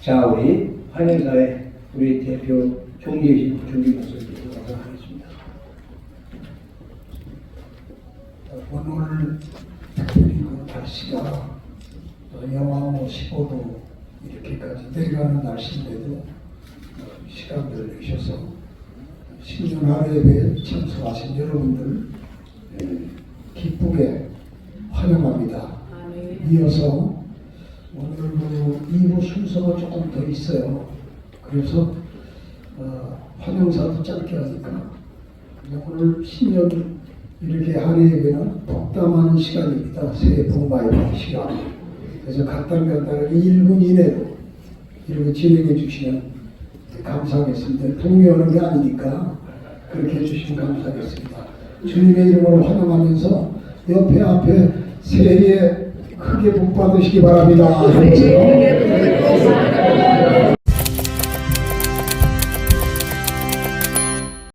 자, 우리 환영사의 우리 대표 종례식 준비 목소리 드리도록 하겠습니다. 오늘 특별히 그 날씨가 어, 영하 15도 이렇게까지 내려가는 날씨인데도 어, 시간을 내셔서 신년 하루에 참석하신 여러분들 예, 기쁘게 환영합니다. 이어서 오늘 그 2부 순서가 조금 더 있어요. 그래서 어, 환영사도 짧게 하니까 오늘 신년 이렇게 하루에는 덕담하는 시간입니다. 새해 복 많이 받으시라. 그래서 간단간단하게 1분 이내로 이렇게 진행해 주시면 감사하겠습니다. 동요하는 게 아니니까 그렇게 해주시면 감사하겠습니다. 주님의 이름으로 환영하면서 옆에 앞에 새해 크게 복 받으시기 바랍니다. 네.